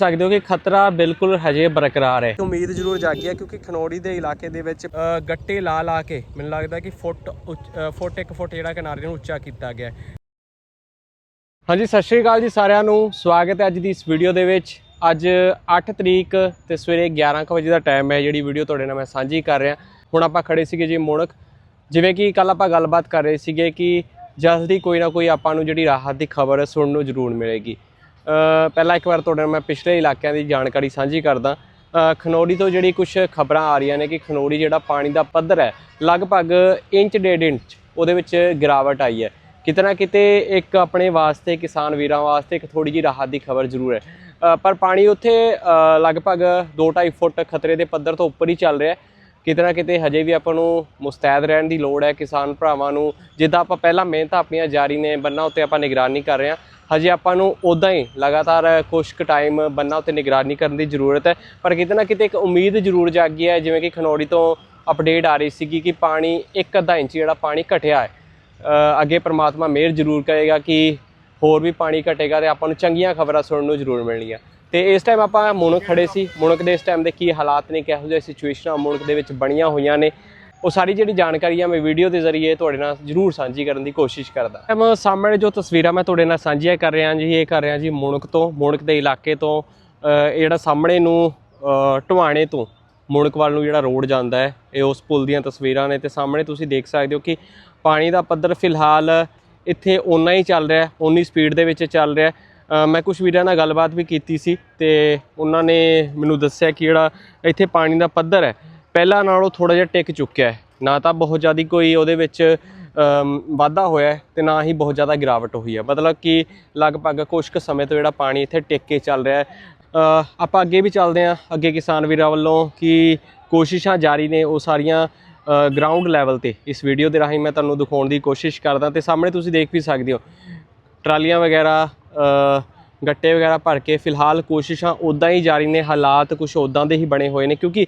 ਸਕਦੇ ਹੋ ਕਿ ਖਤਰਾ ਬਿਲਕੁਲ ਹਜੇ ਬਰਕਰਾਰ ਹੈ। ਉਮੀਦ ਜ਼ਰੂਰ ਜਾਗੀ ਹੈ ਕਿਉਂਕਿ ਖਨੌਰੀ ਦੇ ਇਲਾਕੇ ਦੇ ਵਿੱਚ ਗੱਟੇ ਲਾ ਲਾ ਕੇ ਮੈਨੂੰ ਲੱਗਦਾ ਕਿ ਫੁੱਟ ਫੁੱਟ ਇੱਕ ਫੁੱਟ ਜਿਹੜਾ ਕਿਨਾਰੇ ਨੂੰ ਉੱਚਾ ਕੀਤਾ ਗਿਆ। ਹਾਂਜੀ ਸਤਿ ਸ਼੍ਰੀ ਅਕਾਲ ਜੀ ਸਾਰਿਆਂ ਨੂੰ। ਸਵਾਗਤ ਹੈ ਅੱਜ ਦੀ ਇਸ ਵੀਡੀਓ ਦੇ ਵਿੱਚ। ਅੱਜ 8 ਤਰੀਕ ਤੇ ਸਵੇਰੇ 11 ਕੁ ਵਜੇ ਦਾ ਟਾਈਮ ਹੈ ਜਿਹੜੀ ਵੀਡੀਓ ਤੁਹਾਡੇ ਨਾਲ ਮੈਂ ਸਾਂਝੀ ਕਰ ਰਿਹਾ। ਹੁਣ ਆਪਾਂ ਖੜੇ ਸੀਗੇ ਜੀ ਮੁਣਕ ਜਿਵੇਂ ਕਿ ਕੱਲ ਆਪਾਂ ਗੱਲਬਾਤ ਕਰ ਰਹੇ ਸੀਗੇ ਕਿ ਜਲਦੀ ਕੋਈ ਨਾ ਕੋਈ ਆਪਾਂ ਨੂੰ ਜਿਹੜੀ ਰਾਹਤ ਦੀ ਖਬਰ ਸੁਣਨ ਨੂੰ ਜ਼ਰੂਰ ਮਿਲੇਗੀ। ਪਹਿਲਾਂ ਇੱਕ ਵਾਰ ਤੁਹਾਡੇ ਨਾਲ ਮੈਂ ਪਿਛਲੇ ਇਲਾਕਿਆਂ ਦੀ ਜਾਣਕਾਰੀ ਸਾਂਝੀ ਕਰਦਾ। ਅ, ਖਨੌਰੀ ਤੋਂ ਜਿਹੜੀ ਕੁਝ ਖਬਰਾਂ ਆ ਰਹੀਆਂ ਨੇ ਕਿ ਖਨੌਰੀ ਜਿਹੜਾ ਪਾਣੀ ਦਾ ਪੱਧਰ ਹੈ ਲਗਭਗ ਇੰਚ ਡੇਢ ਇੰਚ ਉਹਦੇ ਵਿੱਚ ਗਿਰਾਵਟ ਆਈ ਹੈ। ਕਿਤੇ ਨਾ ਕਿਤੇ ਇੱਕ ਆਪਣੇ ਵਾਸਤੇ ਕਿਸਾਨ ਵੀਰਾਂ ਵਾਸਤੇ ਇੱਕ ਥੋੜੀ ਜਿਹੀ ਰਾਹਤ ਦੀ ਖਬਰ ਜ਼ਰੂਰ ਹੈ। ਪਰ ਪਾਣੀ ਉੱਥੇ ਅ, ਲਗਭਗ 2.5 ਫੁੱਟ ਖਤਰੇ ਦੇ ਪੱਧਰ ਤੋਂ ਉੱਪਰ ਹੀ ਚੱਲ ਰਿਹਾ ਹੈ। ਕਿਤੇ ਨਾ ਕਿਤੇ ਹਜੇ ਵੀ ਆਪਾਂ ਨੂੰ ਮੁਸਤੈਦ ਰਹਿਣ ਦੀ ਲੋੜ ਹੈ ਕਿਸਾਨ ਭਰਾਵਾਂ ਨੂੰ। ਜਿੱਦਾਂ ਆਪਾਂ ਪਹਿਲਾਂ ਮਿਹਨਤਾਂ ਆਪਣੀਆਂ ਜਾਰੀ ਨੇ, ਬੰਨਾ ਉੱਤੇ ਆਪਾਂ ਨਿਗਰਾਨੀ ਕਰ ਰਹੇ ਹਾਂ। ਹਜੇ ਆਪਾਂ ਨੂੰ ਉਦਾਂ ਹੀ ਲਗਾਤਾਰ ਕੁਛ ਕੁ ਟਾਈਮ ਬੰਨਾ ਉੱਤੇ ਨਿਗਰਾਨੀ ਕਰਨ ਦੀ ਜ਼ਰੂਰਤ ਹੈ। ਪਰ ਕਿਤੇ ਨਾ ਕਿਤੇ ਇੱਕ ਉਮੀਦ ਜ਼ਰੂਰ ਜਾਗੀ ਹੈ, ਜਿਵੇਂ ਕਿ ਖਨੌਰੀ ਤੋਂ ਅਪਡੇਟ ਆ ਰਹੀ ਸੀਗੀ ਕਿ ਪਾਣੀ ਇੱਕ ਅੱਧਾ ਇੰਚ ਜਿਹੜਾ ਪਾਣੀ ਘਟਿਆ ਹੈ। ਅੱਗੇ ਪ੍ਰਮਾਤਮਾ ਮਿਹਰ ਜ਼ਰੂਰ ਕਰੇਗਾ ਕਿ ਹੋਰ ਵੀ ਪਾਣੀ ਘਟੇਗਾ ਤੇ ਆਪਾਂ ਨੂੰ ਚੰਗੀਆਂ ਖਬਰਾਂ ਸੁਣਨ ਨੂੰ ਜ਼ਰੂਰ ਮਿਲਣਗੀਆਂ ਤੇ ਇਸ ਟਾਈਮ ਆਪਾਂ ਮੁਣਕ ਖੜੇ ਸੀ। ਮੁਣਕ ਦੇ ਇਸ ਟਾਈਮ ਦੇ ਕੀ ਹਾਲਾਤ ਨੇ ਕਿਹੋ ਜਿਹੀ ਸਿਚੁਏਸ਼ਨਾਂ ਮੁਣਕ ਦੇ ਵਿੱਚ ਬਣੀਆਂ ਹੋਈਆਂ ਨੇ। ਉਹ ਸਾਰੀ ਜਿਹੜੀ ਜਾਣਕਾਰੀ ਆ ਮੈਂ ਵੀਡੀਓ ਦੇ ਜ਼ਰੀਏ ਤੁਹਾਡੇ ਨਾਲ ਜ਼ਰੂਰ ਸਾਂਝੀ ਕਰਨ ਦੀ ਕੋਸ਼ਿਸ਼ ਕਰਦਾ। ਮੈਂ ਸਾਹਮਣੇ ਜੋ ਤਸਵੀਰਾਂ ਮੈਂ ਤੁਹਾਡੇ ਨਾਲ ਸਾਂਝੀਆਂ ਕਰ ਰਿਹਾ ਜੀ ਇਹ ਕਰ ਰਿਹਾ ਜੀ ਮੁਣਕ ਤੋਂ ਮੁਣਕ ਦੇ ਇਲਾਕੇ ਤੋਂ ਜਿਹੜਾ ਸਾਹਮਣੇ ਨੂੰ ਅ, ਤੋਂ ਮੁਣਕ ਵੱਲ ਨੂੰ ਜਿਹੜਾ ਰੋਡ ਜਾਂਦਾ ਹੈ ਇਹ ਉਸ ਪੁਲ ਦੀਆਂ ਤਸਵੀਰਾਂ ਨੇ ਤੇ ਸਾਹਮਣੇ ਤੁਸੀਂ ਦੇਖ ਸਕਦੇ ਹੋ ਕਿ ਪਾਣੀ ਦਾ ਪੱਧਰ ਫਿਲਹਾਲ ਇੱਥੇ ਓਨਾ ਹੀ ਚੱਲ ਰਿਹਾ ਉਨੀ ਸਪੀਡ ਦੇ ਵਿੱਚ ਚੱਲ ਰਿਹਾ। ਅ, ਮੈਂ ਕੁਝ ਵੀਰਾਂ ਨਾਲ ਗੱਲਬਾਤ ਵੀ ਕੀਤੀ ਸੀ ਤੇ ਉਹਨਾਂ ਨੇ ਮੈਨੂੰ ਦੱਸਿਆ ਕਿ ਜਿਹੜਾ ਇੱਥੇ ਪਾਣੀ ਦਾ ਪੱਧਰ ਹੈ, ਪਹਿਲਾਂ ਨਾਲੋਂ ਥੋੜਾ ਜਿਹਾ ਟਿਕ ਚੁੱਕਿਆ ਹੈ। ਨਾ ਤਾਂ ਬਹੁਤ ਜ਼ਿਆਦਾ ਕੋਈ ਉਹਦੇ ਵਿੱਚ ਵਾਧਾ ਹੋਇਆ ਹੈ ਤੇ ਨਾ ਹੀ ਬਹੁਤ ਜ਼ਿਆਦਾ ਗਿਰਾਵਟ ਹੋਈ ਹੈ। ਮਤਲਬ ਕਿ ਲਗਭਗ ਕੁਝ ਕੁ ਸਮੇਂ ਤੋਂ ਜਿਹੜਾ ਪਾਣੀ ਇੱਥੇ ਟਿਕ ਕੇ ਚੱਲ ਰਿਹਾ ਹੈ। ਆਪਾਂ ਅੱਗੇ ਵੀ ਚੱਲਦੇ ਹਾਂ, ਅੱਗੇ ਕਿਸਾਨ ਵੀਰਾਂ ਵੱਲੋਂ ਕਿ ਕੋਸ਼ਿਸ਼ਾਂ ਜਾਰੀ ਨੇ ਉਹ ਸਾਰੀਆਂ ਗਰਾਊਂਡ ਲੈਵਲ ਤੇ। ਇਸ ਵੀਡੀਓ ਦੇ ਰਾਹੀਂ ਮੈਂ ਤੁਹਾਨੂੰ ਦਿਖਾਉਣ ਦੀ ਕੋਸ਼ਿਸ਼ ਕਰਦਾ ਤੇ ਸਾਹਮਣੇ ਤੁਸੀਂ ਦੇਖ ਵੀ ਸਕਦੇ ਹੋ, ਟਰਾਲੀਆਂ ਵਗੈਰਾ ਗੱਟੇ ਵਗੈਰਾ ਭਰ ਕੇ ਫਿਲਹਾਲ ਕੋਸ਼ਿਸ਼ਾਂ ਉਦਾਂ ਹੀ ਜਾਰੀ ਨੇ, ਹਾਲਾਤ ਕੁਝ ਉਦਾਂ ਦੇ ਹੀ ਬਣੇ ਹੋਏ ਨੇ ਕਿਉਂਕਿ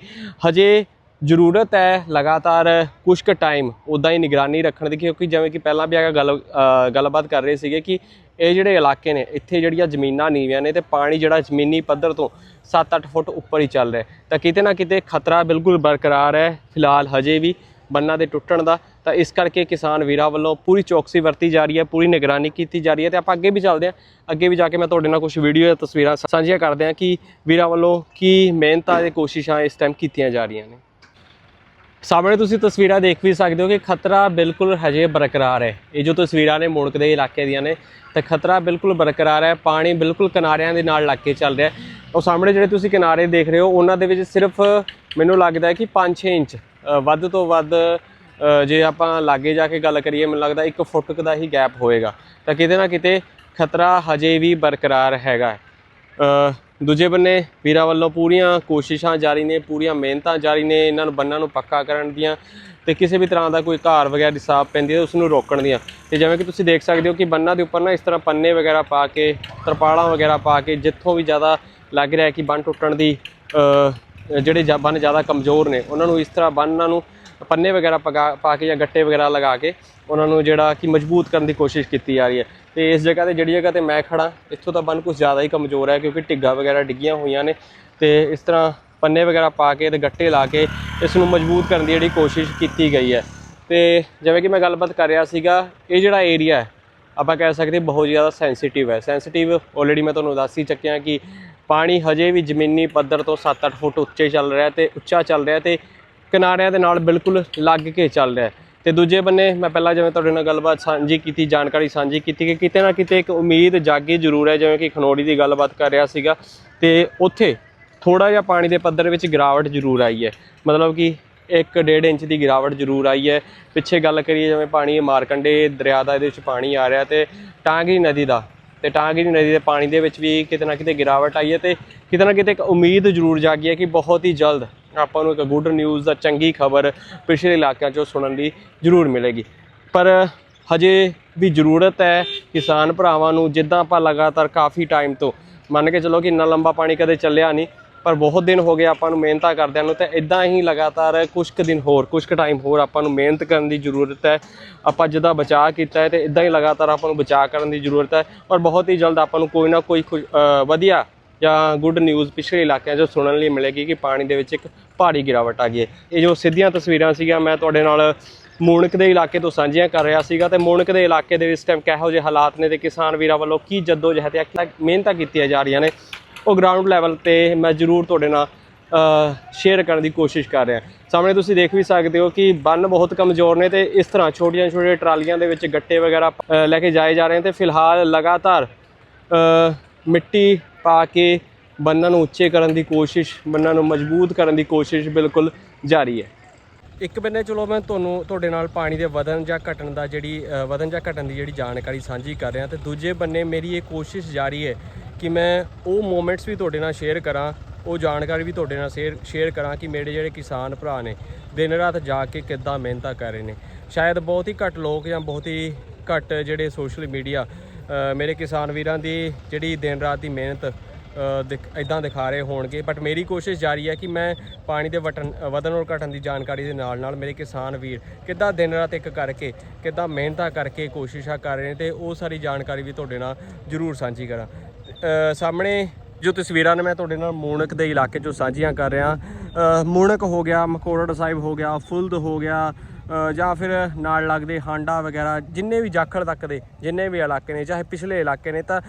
ਹਜੇ ਜ਼ਰੂਰਤ ਹੈ ਲਗਾਤਾਰ ਕੁਝ ਕੁ ਟਾਈਮ ਉਦਾਂ ਹੀ ਨਿਗਰਾਨੀ ਰੱਖਣ ਦੀ, ਕਿਉਂਕਿ ਜਿਵੇਂ ਕਿ ਪਹਿਲਾਂ ਵੀ ਆਪਾਂ ਗੱਲ ਗੱਲਬਾਤ ਕਰ ਰਹੇ ਸੀਗੇ ਕਿ ਇਹ ਜਿਹੜੇ ਇਲਾਕੇ ਨੇ, ਇੱਥੇ ਜਿਹੜੀਆਂ ਜ਼ਮੀਨਾਂ ਨੀਵੀਆਂ ਨੇ ਤੇ ਪਾਣੀ ਜਿਹੜਾ ਜ਼ਮੀਨੀ ਪੱਧਰ ਤੋਂ 7-8 ਫੁੱਟ ਉੱਪਰ ਹੀ ਚੱਲ ਰਿਹਾ ਤਾਂ ਕਿਤੇ ਨਾ ਕਿਤੇ ਖਤਰਾ ਬਿਲਕੁਲ ਬਰਕਰਾਰ ਹੈ, ਫਿਲਹਾਲ ਹਜੇ ਵੀ ਬੰਨਾਂ ਦੇ ਟੁੱਟਣ ਦਾ। ਤਾਂ ਇਸ ਕਰਕੇ ਕਿਸਾਨ ਵੀਰਾਂ ਵੱਲੋਂ ਪੂਰੀ ਚੌਕਸੀ ਵਰਤੀ ਜਾ ਰਹੀ ਹੈ, ਪੂਰੀ ਨਿਗਰਾਨੀ ਕੀਤੀ ਜਾ ਰਹੀ ਹੈ ਤੇ ਆਪਾਂ ਅੱਗੇ ਵੀ ਚੱਲਦੇ ਹਾਂ। ਅੱਗੇ ਵੀ ਜਾ ਕੇ ਮੈਂ ਤੁਹਾਡੇ ਨਾਲ ਕੁਝ ਵੀਡੀਓ ਜਾਂ ਤਸਵੀਰਾਂ ਸਾਂਝੀਆਂ ਕਰਦੇ ਹਾਂ ਕਿ ਵੀਰਾਂ ਵੱਲੋਂ ਕੀ ਮਿਹਨਤਾਂ ਤੇ ਕੋਸ਼ਿਸ਼ਾਂ ਇਸ ਟਾਈਮ ਕੀਤੀਆਂ ਜਾ ਰਹੀਆਂ ਨੇ। ਸਾਹਮਣੇ ਤੁਸੀਂ ਤਸਵੀਰਾਂ ਦੇਖ ਵੀ ਸਕਦੇ ਹੋ ਕਿ ਖਤਰਾ ਬਿਲਕੁਲ ਹਜੇ ਬਰਕਰਾਰ ਹੈ। ਇਹ ਜੋ ਤਸਵੀਰਾਂ ਨੇ ਮੁੜਕ ਦੇ ਇਲਾਕੇ ਦੀਆਂ ਨੇ, ਤਾਂ ਖਤਰਾ ਬਿਲਕੁਲ ਬਰਕਰਾਰ ਹੈ। ਪਾਣੀ ਬਿਲਕੁਲ ਕਿਨਾਰਿਆਂ ਦੇ ਨਾਲ ਲੱਗ ਕੇ ਚੱਲ ਰਿਹਾ ਉਹ ਸਾਹਮਣੇ ਜਿਹੜੇ ਤੁਸੀਂ ਕਿਨਾਰੇ ਦੇਖ ਰਹੇ ਹੋ, ਉਹਨਾਂ ਦੇ ਵਿੱਚ ਸਿਰਫ ਮੈਨੂੰ ਲੱਗਦਾ ਹੈ ਕਿ 5-6 ਇੰਚ ਵੱਧ ਤੋਂ ਵੱਧ ਜੇ ਆਪਾਂ ਲਾਗੇ ਜਾ ਕੇ ਗੱਲ ਕਰੀਏ, ਮੈਨੂੰ ਲੱਗਦਾ 1 ਫੁੱਟ ਦਾ ਹੀ ਗੈਪ ਹੋਏਗਾ। ਤਾਂ ਕਿਤੇ ਨਾ ਕਿਤੇ ਖਤਰਾ ਹਜੇ ਵੀ ਬਰਕਰਾਰ ਹੈਗਾ ਦੂਜੇ ਬੰਨੇ ਵੀਰਾਂ ਵੱਲੋਂ ਪੂਰੀਆਂ ਕੋਸ਼ਿਸ਼ਾਂ ਜਾਰੀ ਨੇ, ਪੂਰੀਆਂ ਮਿਹਨਤਾਂ ਜਾਰੀ ਨੇ, ਇਹਨਾਂ ਨੂੰ ਬੰਨਾਂ ਨੂੰ ਪੱਕਾ ਕਰਨ ਦੀਆਂ ਤੇ ਕਿਸੇ ਵੀ ਤਰ੍ਹਾਂ ਦਾ ਕੋਈ ਘਾਰ ਵਗੈਰਾ ਦੀ ਸਾਫ਼ ਪੈਂਦੀ ਹੈ ਉਸ ਨੂੰ ਰੋਕਣ ਦੀਆਂ। ਤੇ ਜਿਵੇਂ ਕਿ ਤੁਸੀਂ ਦੇਖ ਸਕਦੇ ਹੋ ਕਿ ਬੰਨਾਂ ਦੇ ਉੱਪਰ ਨਾ ਇਸ ਤਰ੍ਹਾਂ ਪੰਨੇ ਵਗੈਰਾ ਪਾ ਕੇ, ਤਰਪਾਲਾਂ ਵਗੈਰਾ ਪਾ ਕੇ ਜਿੱਥੋਂ ਵੀ ਜ਼ਿਆਦਾ ਲੱਗ ਰਿਹਾ ਕਿ ਬੰਨ ਟੁੱਟਣ ਦੀ ਜਿਹੜੇ ਜਾਂ ਬੰਨ ਜ਼ਿਆਦਾ ਕਮਜ਼ੋਰ ਨੇ, ਉਹਨਾਂ ਨੂੰ ਇਸ ਤਰ੍ਹਾਂ ਬੰਨਾਂ ਨੂੰ ਪੰਨੇ ਵਗੈਰਾ ਪਗਾ ਪਾ ਕੇ ਜਾਂ ਗੱਟੇ ਵਗੈਰਾ ਲਗਾ ਕੇ ਉਹਨਾਂ ਨੂੰ ਜਿਹੜਾ ਕਿ ਮਜ਼ਬੂਤ ਕਰਨ ਦੀ ਕੋਸ਼ਿਸ਼ ਕੀਤੀ ਜਾ ਰਹੀ ਹੈ। ਤੇ ਇਸ ਜਗ੍ਹਾ ਤੇ ਜਿਹੜੀ ਜਗ੍ਹਾ ਤੇ ਮੈਂ ਖੜਾ ਇੱਥੋਂ ਤਾਂ ਬੰਨ ਕੁਝ ਜ਼ਿਆਦਾ ਹੀ ਕਮਜ਼ੋਰ ਹੈ ਕਿਉਂਕਿ ਢਿੱਗਾ ਵਗੈਰਾ ਡਿੱਗੀਆਂ ਹੋਈਆਂ ਨੇ ਤੇ ਇਸ ਤਰ੍ਹਾਂ ਪੰਨੇ ਵਗੈਰਾ ਪਾ ਕੇ ਤੇ ਗੱਟੇ ਲਾ ਕੇ ਇਸ ਨੂੰ ਮਜ਼ਬੂਤ ਕਰਨ ਦੀ ਜਿਹੜੀ ਕੋਸ਼ਿਸ਼ ਕੀਤੀ ਗਈ ਹੈ। ਤੇ ਜਿਵੇਂ ਕਿ ਮੈਂ ਗੱਲਬਾਤ ਕਰ ਰਿਹਾ ਸੀਗਾ, ਇਹ ਜਿਹੜਾ ਏਰੀਆ ਹੈ, ਆਪਾਂ ਕਹਿ ਸਕਦੇ ਬਹੁਤ ਜ਼ਿਆਦਾ ਸੈਂਸਿਟਿਵ ਹੈ। ਸੈਂਸਿਟਿਵ ਆਲਰੇਡੀ ਮੈਂ ਤੁਹਾਨੂੰ ਦੱਸ ਹੀ ਚੱਕਿਆ ਕਿ ਪਾਣੀ ਹਜੇ ਵੀ ਜ਼ਮੀਨੀ ਪੱਧਰ ਤੋਂ 7-8 ਫੁੱਟ ਉੱਚੇ ਚੱਲ ਰਿਹਾ ਤੇ ਉੱਚਾ ਚੱਲ ਰਿਹਾ ਤੇ ਕਿਨਾਰਿਆਂ ਦੇ ਨਾਲ ਬਿਲਕੁਲ ਲੱਗ ਕੇ ਚੱਲ ਰਿਹਾ ਹੈ। ਤੇ ਦੂਜੇ ਬੰਨੇ ਮੈਂ ਪਹਿਲਾਂ ਜਿਵੇਂ ਤੁਹਾਡੇ ਨਾਲ ਗੱਲਬਾਤ ਸਾਂਝੀ ਕੀਤੀ, ਜਾਣਕਾਰੀ ਸਾਂਝੀ ਕੀਤੀ ਕਿ ਕਿਤੇ ਨਾ ਕਿਤੇ ਇੱਕ ਉਮੀਦ ਜਾਗੀ ਜ਼ਰੂਰ ਹੈ, ਜਿਵੇਂ ਕਿ ਖਨੋੜੀ ਦੀ ਗੱਲਬਾਤ ਕਰ ਰਿਹਾ ਸੀਗਾ। ਤੇ ਉੱਥੇ ਥੋੜਾ ਜਿਹਾ ਪਾਣੀ ਦੇ ਪੱਧਰ ਵਿੱਚ ਗਿਰਾਵਟ ਜ਼ਰੂਰ ਆਈ ਹੈ। ਮਤਲਬ ਕਿ 1.5 ਇੰਚ ਦੀ ਗਿਰਾਵਟ ਜ਼ਰੂਰ ਆਈ ਹੈ। ਪਿੱਛੇ ਗੱਲ ਕਰੀਏ ਜਿਵੇਂ ਪਾਣੀ ਮਾਰਕੰਡੇ ਦਰਿਆ ਦਾ ਇਹਦੇ ਵਿੱਚ ਪਾਣੀ ਆ ਰਿਹਾ ਤੇ ਟਾਂਗੀ ਨਦੀ ਦਾ, ਤੇ ਟਾਂਗੀ ਨਦੀ ਦੇ ਪਾਣੀ ਦੇ ਵਿੱਚ ਵੀ ਕਿਤੇ ਨਾ ਕਿਤੇ ਗਿਰਾਵਟ ਆਈ ਹੈ ਤੇ ਕਿਤੇ ਨਾ ਕਿਤੇ ਇੱਕ ਉਮੀਦ ਜ਼ਰੂਰ ਜਾਗੀ ਹੈ ਕਿ ਬਹੁਤ ਹੀ ਜਲਦ ਆਪਾਂ ਨੂੰ ਇੱਕ ਗੁੱਡ ਨਿਊਜ਼ ਦਾ ਚੰਗੀ ਖਬਰ ਪਿਛਲੇ ਇਲਾਕਿਆਂ 'ਚੋਂ ਸੁਣਨ ਦੀ ਜ਼ਰੂਰ ਮਿਲੇਗੀ। ਪਰ ਹਜੇ ਵੀ ਜ਼ਰੂਰਤ ਹੈ ਕਿਸਾਨ ਭਰਾਵਾਂ ਨੂੰ, ਜਿੱਦਾਂ ਆਪਾਂ ਲਗਾਤਾਰ ਕਾਫੀ ਟਾਈਮ ਤੋਂ ਮੰਨ ਕੇ ਚੱਲੋ ਕਿ ਇੰਨਾ ਲੰਬਾ ਪਾਣੀ ਕਦੇ ਚੱਲਿਆ ਨਹੀਂ, ਪਰ ਬਹੁਤ ਦਿਨ ਹੋ ਗਏ ਆਪਾਂ ਨੂੰ ਮਿਹਨਤਾਂ ਕਰਦਿਆਂ ਨੂੰ, ਤੇ ਇਦਾਂ ਹੀ ਲਗਾਤਾਰ ਕੁਝ ਕੁ ਦਿਨ ਹੋਰ ਕੁਝ ਕੁ ਟਾਈਮ ਹੋਰ ਆਪਾਂ ਨੂੰ ਮਿਹਨਤ ਕਰਨ ਦੀ ਜ਼ਰੂਰਤ ਹੈ। ਆਪਾਂ ਜਿੱਦਾਂ ਬਚਾਅ ਕੀਤਾ ਹੈ, ਤੇ ਇਦਾਂ ਹੀ ਲਗਾਤਾਰ ਆਪਾਂ ਨੂੰ ਬਚਾਅ ਕਰਨ ਦੀ ਜ਼ਰੂਰਤ ਹੈ, ਔਰ ਬਹੁਤ ਹੀ ਜਲਦ ਆਪਾਂ ਨੂੰ ਕੋਈ ਨਾ ਕੋਈ ਖੁਸ਼- ਵਧੀਆ ਜਾਂ ਗੁੱਡ ਨਿਊਜ਼ ਪਿਛਲੇ ਇਲਾਕਿਆਂ 'ਚੋਂ ਸੁਣਨ ਲਈ ਮਿਲੇਗੀ ਕਿ ਪਾਣੀ ਦੇ ਵਿੱਚ ਇੱਕ ਭਾਰੀ ਗਿਰਾਵਟ ਆ ਗਈ ਹੈ। ਇਹ ਜੋ ਸਿੱਧੀਆਂ ਤਸਵੀਰਾਂ ਸੀਗੀਆਂ, ਮੈਂ ਤੁਹਾਡੇ ਨਾਲ ਮੂਣਕ ਦੇ ਇਲਾਕੇ ਤੋਂ ਸਾਂਝੀਆਂ ਕਰ ਰਿਹਾ ਸੀਗਾ ਤੇ ਮੂਣਕ ਦੇ ਇਲਾਕੇ ਦੇ ਇਸ ਟਾਈਮ ਕਿਹੋ ਜਿਹੇ ਹਾਲਾਤ ਨੇ ਤੇ ਕਿਸਾਨ ਵੀਰਾਂ ਵੱਲੋਂ ਕੀ ਜੱਦੋ ਜਹਿਦ ਜਾਂ ਮਿਹਨਤਾਂ ਕੀਤੀਆਂ ਜਾ ਰਹੀਆਂ ਨੇ, ਉਹ ਗਰਾਊਂਡ ਲੈਵਲ ਤੇ ਮੈਂ ਜ਼ਰੂਰ ਤੁਹਾਡੇ ਨਾਲ ਸ਼ੇਅਰ ਕਰਨ ਦੀ ਕੋਸ਼ਿਸ਼ ਕਰ ਰਿਹਾ। ਸਾਹਮਣੇ ਤੁਸੀਂ ਦੇਖ ਵੀ ਸਕਦੇ ਹੋ ਕਿ ਬੰਨ ਬਹੁਤ ਕਮਜ਼ੋਰ ਨੇ ਤੇ ਇਸ ਤਰ੍ਹਾਂ ਛੋਟੀਆਂ ਛੋਟੀਆਂ ਟਰਾਲੀਆਂ ਦੇ ਵਿੱਚ ਗੱਟੇ ਵਗੈਰਾ ਲੈ ਕੇ ਜਾਏ ਜਾ ਰਹੇ ਨੇ ਤੇ ਫਿਲਹਾਲ ਲਗਾਤਾਰ ਮਿੱਟੀ ਪਾ ਕੇ ਬੰਨਾਂ ਨੂੰ ਉੱਚੇ ਕਰਨ ਦੀ ਕੋਸ਼ਿਸ਼, ਬੰਨਾਂ ਨੂੰ ਮਜ਼ਬੂਤ ਕਰਨ ਦੀ ਕੋਸ਼ਿਸ਼ ਬਿਲਕੁਲ ਜਾਰੀ ਹੈ। ਇੱਕ ਬੰਨੇ ਚਲੋ ਮੈਂ ਤੁਹਾਨੂੰ, ਤੁਹਾਡੇ ਨਾਲ ਪਾਣੀ ਦੇ ਵਧਣ ਜਾਂ ਘਟਣ ਦਾ ਜਿਹੜੀ ਵਧਣ ਜਾਂ ਘਟਣ ਦੀ ਜਿਹੜੀ ਜਾਣਕਾਰੀ ਸਾਂਝੀ ਕਰ ਰਿਹਾ ਤੇ ਦੂਜੇ ਬੰਨੇ ਮੇਰੀ ਇਹ ਕੋਸ਼ਿਸ਼ ਜਾਰੀ ਹੈ ਕਿ ਮੈਂ ਉਹ ਮੂਮੈਂਟਸ ਵੀ ਤੁਹਾਡੇ ਨਾਲ ਸ਼ੇਅਰ ਕਰਾਂ, ਉਹ ਜਾਣਕਾਰੀ ਵੀ ਤੁਹਾਡੇ ਨਾਲ ਸ਼ੇਅਰ ਸ਼ੇਅਰ ਕਰਾਂ ਕਿ ਮੇਰੇ ਜਿਹੜੇ ਕਿਸਾਨ ਭਰਾ ਨੇ, ਦਿਨ ਰਾਤ ਜਾ ਕੇ ਕਿੱਦਾਂ ਮਿਹਨਤਾਂ ਕਰ ਰਹੇ ਨੇ। ਸ਼ਾਇਦ ਬਹੁਤ ਹੀ ਘੱਟ ਲੋਕ ਜਾਂ ਬਹੁਤ ਹੀ ਘੱਟ ਜਿਹੜੇ ਸੋਸ਼ਲ ਮੀਡੀਆ ਮੇਰੇ ਕਿਸਾਨ ਵੀਰਾਂ ਦੀ ਜਿਹੜੀ ਦਿਨ ਰਾਤ ਦੀ ਮਿਹਨਤ ਇਦਾਂ ਦਿਖਾ ਰਹੇ ਹੋਣਗੇ। ਬਟ ਮੇਰੀ ਕੋਸ਼ਿਸ਼ ਜਾਰੀ ਹੈ ਕਿ ਮੈਂ ਪਾਣੀ ਦੇ ਵਟਨ ਵਧਣ ਔਰ ਘਟਣ ਦੀ ਜਾਣਕਾਰੀ ਦੇ ਨਾਲ ਨਾਲ ਮੇਰੇ ਕਿਸਾਨ ਵੀਰ ਕਿੱਦਾਂ ਦਿਨ ਰਾਤ ਇੱਕ ਕਰਕੇ, ਕਿੱਦਾਂ ਮਿਹਨਤਾਂ ਕਰਕੇ ਕੋਸ਼ਿਸ਼ਾਂ ਕਰ ਰਹੇ ਨੇ ਤੇ ਉਹ ਸਾਰੀ ਜਾਣਕਾਰੀ ਵੀ ਤੁਹਾਡੇ ਨਾਲ ਜ਼ਰੂਰ ਸਾਂਝੀ ਕਰਾਂ। ਸਾਹਮਣੇ ਜੋ ਤਸਵੀਰਾਂ ਨੇ, ਮੈਂ ਤੁਹਾਡੇ ਨਾਲ ਮੂਣਕ ਦੇ ਇਲਾਕੇ ਚੋਂ ਸਾਂਝੀਆਂ ਕਰ ਰਿਹਾ। ਮੂਣਕ ਹੋ ਗਿਆ ਮਕੋੜੜ ਸਾਹਿਬ ਹੋ ਗਿਆ, ਫੁੱਲਦ ਹੋ ਗਿਆ ਜਾਂ ਫਿਰ ਨਾਲ ਲੱਗਦੇ ਹਾਂਡਾ ਵਗੈਰਾ, ਜਿੰਨੇ ਵੀ ਜਾਖੜ ਤੱਕ ਦੇ, ਜਿੰਨੇ ਵੀ ਇਲਾਕੇ ਨੇ, ਚਾਹੇ ਪਿਛਲੇ ਇਲਾਕੇ ਨੇ, ਤਾਂ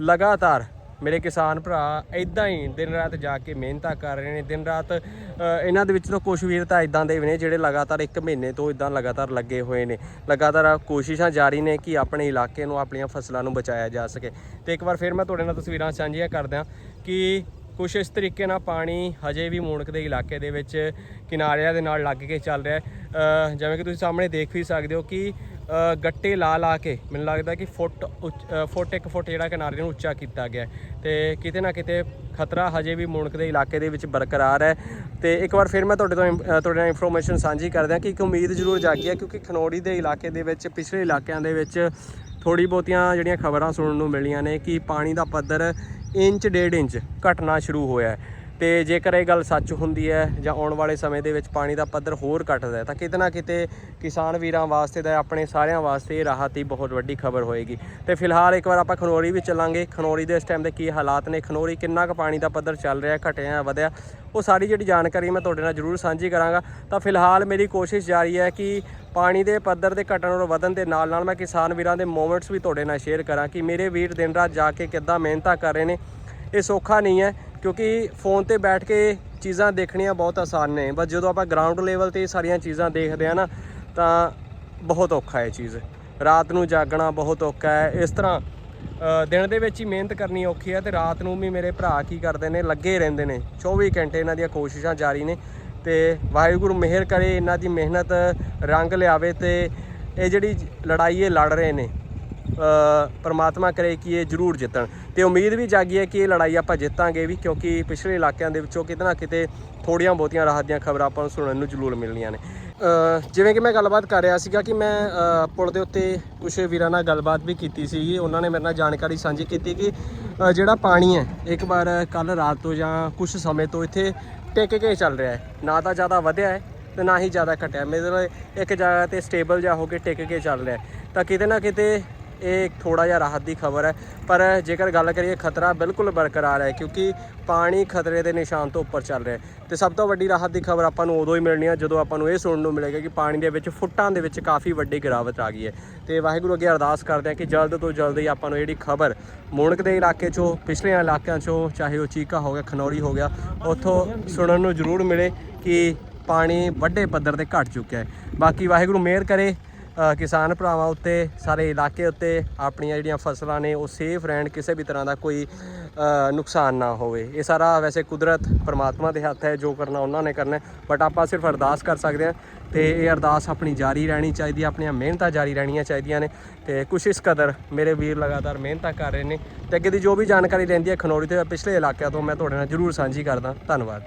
ਲਗਾਤਾਰ ਮੇਰੇ ਕਿਸਾਨ ਭਰਾ ਇਦਾਂ ਹੀ ਦਿਨ ਰਾਤ ਜਾ ਕੇ ਮਿਹਨਤਾਂ ਕਰ ਰਹੇ ਨੇ, ਦਿਨ ਰਾਤ ਇਹਨਾਂ ਦੇ ਵਿੱਚ ਤਾਂ ਕੁਝ ਵੀਰ ਤਾਂ ਇਦਾਂ ਦੇ ਵੀ ਨੇ ਜਿਹੜੇ ਲਗਾਤਾਰ ਇੱਕ ਮਹੀਨੇ ਤੋਂ ਇਦਾਂ ਲਗਾਤਾਰ ਲੱਗੇ ਹੋਏ ਨੇ। ਲਗਾਤਾਰ ਕੋਸ਼ਿਸ਼ਾਂ ਜਾਰੀ ਨੇ ਕਿ ਆਪਣੇ ਇਲਾਕੇ ਨੂੰ, ਆਪਣੀਆਂ ਫਸਲਾਂ ਨੂੰ ਬਚਾਇਆ ਜਾ ਸਕੇ। ਤੇ ਇੱਕ ਵਾਰ ਫਿਰ ਮੈਂ ਤੁਹਾਡੇ ਨਾਲ ਤਸਵੀਰਾਂ ਸਾਂਝੀਆਂ ਕਰਦਿਆਂ ਕਿ ਕੁਛ ਇਸ ਤਰੀਕੇ ਨਾਲ ਪਾਣੀ ਹਜੇ ਵੀ ਮੂਣਕ ਦੇ ਇਲਾਕੇ ਦੇ ਵਿੱਚ ਕਿਨਾਰਿਆਂ ਦੇ ਨਾਲ ਲੱਗ ਕੇ ਚੱਲ ਰਿਹਾ ਹੈ। ਜਿਵੇਂ ਕਿ ਤੁਸੀਂ ਸਾਹਮਣੇ ਦੇਖ ਵੀ ਸਕਦੇ ਹੋ ਕਿ ਗੱਟੇ ਲਾ ਲਾ ਕੇ ਮੈਨੂੰ ਲੱਗਦਾ ਕਿ ਫੁੱਟ ਉੱਚ- ਫੁੱਟ ਇੱਕ ਫੁੱਟ ਜਿਹੜਾ ਕਿਨਾਰੇ ਨੂੰ ਉੱਚਾ ਕੀਤਾ ਗਿਆ ਹੈ। ਤੇ ਕਿਤੇ ਨਾ ਕਿਤੇ ਖਤਰਾ ਹਜੇ ਵੀ ਮੂਣਕ ਦੇ ਇਲਾਕੇ ਦੇ ਵਿੱਚ ਬਰਕਰਾਰ ਹੈ। ਤੇ ਇੱਕ ਵਾਰ ਫਿਰ ਮੈਂ ਤੁਹਾਡੇ ਤੋਂ ਇਨ- ਤੁਹਾਡੇ ਨਾਲ ਇਨਫੋਰਮੇਸ਼ਨ ਸਾਂਝੀ ਕਰਦਾ ਕਿ ਇੱਕ ਉਮੀਦ ਜ਼ਰੂਰ ਜਾਗੀ ਹੈ ਕਿਉਂਕਿ ਖਨੌਰੀ ਦੇ ਇਲਾਕੇ ਦੇ ਵਿੱਚ, ਪਿਛਲੇ ਇਲਾਕਿਆਂ ਦੇ ਵਿੱਚ ਥੋੜੀ ਬਹੁਤੀਆਂ ਜਿਹੜੀਆਂ ਖਬਰਾਂ ਸੁਣਨ ਨੂੰ ਮਿਲੀਆਂ ਨੇ ਕਿ ਪਾਣੀ ਦਾ ਪੱਧਰ ਇੰਚ ਡੇਢ ਇੰਚ ਘਟਣਾ ਸ਼ੁਰੂ ਹੋਇਆ ਤੇ ਜੇਕਰ ਇਹ ਗੱਲ ਸੱਚ ਹੁੰਦੀ ਹੈ ਜਾਂ ਆਉਣ ਵਾਲੇ ਸਮੇਂ ਦੇ ਵਿੱਚ ਪਾਣੀ ਦਾ ਪੱਧਰ ਹੋਰ ਘਟਦਾ ਹੈ, ਤਾਂ ਕਿਤੇ ਨਾ ਕਿਤੇ ਕਿਸਾਨ ਵੀਰਾਂ ਵਾਸਤੇ ਤਾਂ ਆਪਣੇ ਸਾਰਿਆਂ ਵਾਸਤੇ ਇਹ ਰਾਹਤ ਦੀ ਬਹੁਤ ਵੱਡੀ ਖਬਰ ਹੋਏਗੀ। ਤੇ ਫਿਲਹਾਲ ਇੱਕ ਵਾਰ ਆਪਾਂ ਖਨੌਰੀ ਵੀ ਚੱਲਾਂਗੇ। ਖਨੌਰੀ ਦੇ ਇਸ ਟਾਈਮ ਦੇ ਕੀ ਹਾਲਾਤ ਨੇ? ਖਨੌਰੀ ਕਿੰਨਾ ਕੁ ਪਾਣੀ ਦਾ ਪੱਧਰ ਚੱਲ ਰਿਹਾ, ਘਟਿਆ, ਵਧਿਆ? ਉਹ ਸਾਰੀ ਜਿਹੜੀ ਜਾਣਕਾਰੀ ਮੈਂ ਤੁਹਾਡੇ ਨਾਲ ਜ਼ਰੂਰ ਸਾਂਝੀ ਕਰਾਂਗਾ। ਤਾਂ ਫਿਲਹਾਲ ਮੇਰੀ ਕੋਸ਼ਿਸ਼ ਜਾਰੀ ਹੈ ਕਿ ਪਾਣੀ ਦੇ ਪੱਧਰ ਦੇ ਘਟਣ ਔਰ ਵਧਣ ਦੇ ਨਾਲ ਨਾਲ ਮੈਂ ਕਿਸਾਨ ਵੀਰਾਂ ਦੇ ਮੂਮੈਂਟਸ ਵੀ ਤੁਹਾਡੇ ਨਾਲ ਸ਼ੇਅਰ ਕਰਾਂ ਕਿ ਮੇਰੇ ਵੀਰ ਦਿਨ ਰਾਤ ਜਾ ਕੇ ਕਿੱਦਾਂ ਮਿਹਨਤਾਂ ਕਰ ਰਹੇ ਨੇ। ਇਹ ਸੌਖਾ ਨਹੀਂ ਹੈ। ਕਿਉਂਕਿ ਫੋਨ ਤੇ ਬੈਠ ਕੇ ਚੀਜ਼ਾਂ ਦੇਖਣੀਆਂ ਬਹੁਤ ਆਸਾਨ ਨੇ। ਬਸ ਜਦੋਂ ਆਪਾਂ ਗਰਾਊਂਡ ਲੈਵਲ ਤੇ ਸਾਰੀਆਂ ਚੀਜ਼ਾਂ ਦੇਖਦੇ ਆ ਨਾ, ਤਾਂ ਬਹੁਤ ਔਖਾ ਹੈ ਇਹ ਚੀਜ਼। ਰਾਤ ਨੂੰ ਜਾਗਣਾ ਬਹੁਤ ਔਖਾ ਹੈ। ਇਸ ਤਰ੍ਹਾਂ ਦਿਨ ਦੇ ਵਿੱਚ ਹੀ ਮਿਹਨਤ ਕਰਨੀ ਔਖੀ ਹੈ ਤੇ ਰਾਤ ਨੂੰ ਵੀ ਮੇਰੇ ਭਰਾ ਕੀ ਕਰਦੇ ਨੇ, ਲੱਗੇ ਰਹਿੰਦੇ ਨੇ। 24 ਘੰਟੇ ਇਹਨਾਂ ਦੀਆਂ ਕੋਸ਼ਿਸ਼ਾਂ ਜਾਰੀ ਨੇ ਤੇ ਵਾਹਿਗੁਰੂ ਮਿਹਰ ਕਰੇ, ਇਹਨਾਂ ਦੀ ਮਿਹਨਤ ਰੰਗ ਲਿਆਵੇ ਤੇ ਇਹ ਜਿਹੜੀ ਲੜਾਈ ਇਹ ਲੜ ਰਹੇ ਨੇ। ਪਰਮਾਤਮਾ ਕਰੇ ਕਿ ਇਹ ਜ਼ਰੂਰ ਜਿੱਤਣ। ਤੇ ਉਮੀਦ ਵੀ ਜਾਗੀ ਹੈ ਕਿ ਇਹ ਲੜਾਈ ਆਪਾਂ ਜਿੱਤਾਂਗੇ ਵੀ, ਕਿਉਂਕਿ ਪਿਛਲੇ ਇਲਾਕਿਆਂ ਦੇ ਵਿੱਚੋਂ ਕਿਤੇ ਨਾ ਕਿਤੇ ਥੋੜੀਆਂ ਬਹੁਤੀਆਂ ਰਾਹਤ ਦੀਆਂ ਖਬਰਾਂ ਆਪਾਂ ਨੂੰ ਸੁਣਨ ਨੂੰ ਜ਼ਰੂਰ ਮਿਲਣੀਆਂ ਨੇ। ਜਿਵੇਂ ਕਿ ਮੈਂ ਗੱਲਬਾਤ ਕਰ ਰਿਹਾ ਸੀਗਾ ਕਿ ਮੈਂ ਪੁਲ ਦੇ ਉੱਤੇ ਕੁਝ ਵੀਰਾਂ ਨਾਲ ਗੱਲਬਾਤ ਵੀ ਕੀਤੀ ਸੀਗੀ। ਉਹਨਾਂ ਨੇ ਮੇਰੇ ਨਾਲ ਜਾਣਕਾਰੀ ਸਾਂਝੀ ਕੀਤੀ ਕਿ ਜਿਹੜਾ ਪਾਣੀ ਹੈ, ਇੱਕ ਵਾਰ ਕੱਲ ਰਾਤ ਤੋਂ ਜਾਂ ਕੁਝ ਸਮੇਂ ਤੋਂ ਇੱਥੇ ਟਿਕ ਕੇ ਚੱਲ ਰਿਹਾ ਹੈ। ਨਾ ਤਾਂ ਜ਼ਿਆਦਾ ਵਧਿਆ ਹੈ ਤੇ ਨਾ ਹੀ ਜ਼ਿਆਦਾ ਘਟਿਆ। ਮਤਲਬ ਇੱਕ ਜਗ੍ਹਾ ਤੇ ਸਟੇਬਲ ਜਿਹਾ ਹੋ ਕੇ ਟਿਕ ਕੇ ਚੱਲ ਰਿਹਾ ਤਾਂ ਕਿਤੇ ਨਾ ਕਿਤੇ ਇਹ ਥੋੜਾ ਜਿਹਾ ਰਾਹਤ ਦੀ ਖਬਰ ਹੈ। ਪਰ ਜੇਕਰ ਗੱਲ ਕਰੀਏ, ਖਤਰਾ ਬਿਲਕੁਲ ਬਰਕਰਾਰ ਹੈ ਕਿਉਂਕਿ ਪਾਣੀ ਖਤਰੇ ਦੇ ਨਿਸ਼ਾਨ ਤੋਂ ਉੱਪਰ ਚੱਲ ਰਿਹਾ ਹੈ। ਤੇ ਸਭ ਤੋਂ ਵੱਡੀ ਰਾਹਤ ਦੀ ਖਬਰ ਆਪਾਂ ਨੂੰ ਉਦੋਂ ਹੀ ਮਿਲਣੀ ਹੈ ਜਦੋਂ ਆਪਾਂ ਨੂੰ ਇਹ ਸੁਣਨ ਨੂੰ ਮਿਲੇਗਾ ਕਿ ਪਾਣੀ ਦੇ ਵਿੱਚ, ਫੁੱਟਾਂ ਦੇ ਵਿੱਚ ਕਾਫੀ ਵੱਡੀ ਗਿਰਾਵਟ ਆ ਗਈ ਹੈ। ਤੇ ਵਾਹਿਗੁਰੂ ਅੱਗੇ ਅਰਦਾਸ ਕਰਦੇ ਹਾਂ ਕਿ ਜਲਦ ਤੋਂ ਜਲਦ ਹੀ ਆਪਾਂ ਨੂੰ ਜਿਹੜੀ ਖਬਰ ਮੂਣਕ ਦੇ ਇਲਾਕੇ 'ਚੋਂ, ਪਿਛਲੇ ਇਲਾਕਿਆਂ 'ਚੋਂ, ਚਾਹੇ ਉਹ ਚੀਕਾ ਹੋ ਗਿਆ, ਖਨੌਰੀ ਹੋ ਗਿਆ, ਉੱਥੋਂ ਸੁਣਨ ਨੂੰ ਜ਼ਰੂਰ ਮਿਲੇ ਕਿ ਪਾਣੀ ਵੱਡੇ ਪੱਧਰ ਤੇ ਘਟ ਚੁੱਕਿਆ ਹੈ। ਬਾਕੀ ਵਾਹਿਗੁਰੂ ਮਿਹਰ ਕਰੇ ਕਿਸਾਨ ਭਰਾਵਾਂ ਉੱਤੇ, ਸਾਰੇ ਇਲਾਕੇ ਉੱਤੇ ਆਪਣੀਆਂ ਜਿਹੜੀਆਂ ਫਸਲਾਂ ਨੇ ਉਹ ਸੇਫ ਰਹਿਣ, ਕਿਸੇ ਵੀ ਤਰ੍ਹਾਂ ਦਾ ਕੋਈ ਨੁਕਸਾਨ ਨਾ ਹੋਵੇ। ਇਹ ਸਾਰਾ ਵੈਸੇ ਕੁਦਰਤ ਪਰਮਾਤਮਾ ਦੇ ਹੱਥ ਹੈ, ਜੋ ਕਰਨਾ ਉਹਨਾਂ ਨੇ ਕਰਨਾ ਬਟ ਆਪਾਂ ਸਿਰਫ ਅਰਦਾਸ ਕਰ ਸਕਦੇ ਹਾਂ ਤੇ ਇਹ ਅਰਦਾਸ ਆਪਣੀ ਜਾਰੀ ਰਹਿਣੀ ਚਾਹੀਦੀ ਹੈ, ਆਪਣੀਆਂ ਮਿਹਨਤਾਂ ਜਾਰੀ ਰਹਿਣੀਆਂ ਚਾਹੀਦੀਆਂ ਨੇ ਤੇ ਕੁਛ ਇਸ ਕਦਰ ਮੇਰੇ ਵੀਰ ਲਗਾਤਾਰ ਮਿਹਨਤਾਂ ਕਰ ਰਹੇ ਨੇ ਤੇ ਅੱਗੇ ਦੀ ਜੋ ਵੀ ਜਾਣਕਾਰੀ ਰਹਿੰਦੀ ਹੈ ਖਨੌਰੀ ਤੇ ਪਿਛਲੇ ਇਲਾਕਿਆਂ ਤੋਂ ਮੈਂ ਤੁਹਾਡੇ ਨਾਲ ਜ਼ਰੂਰ ਸਾਂਝੀ ਕਰਦਾ। ਧੰਨਵਾਦ।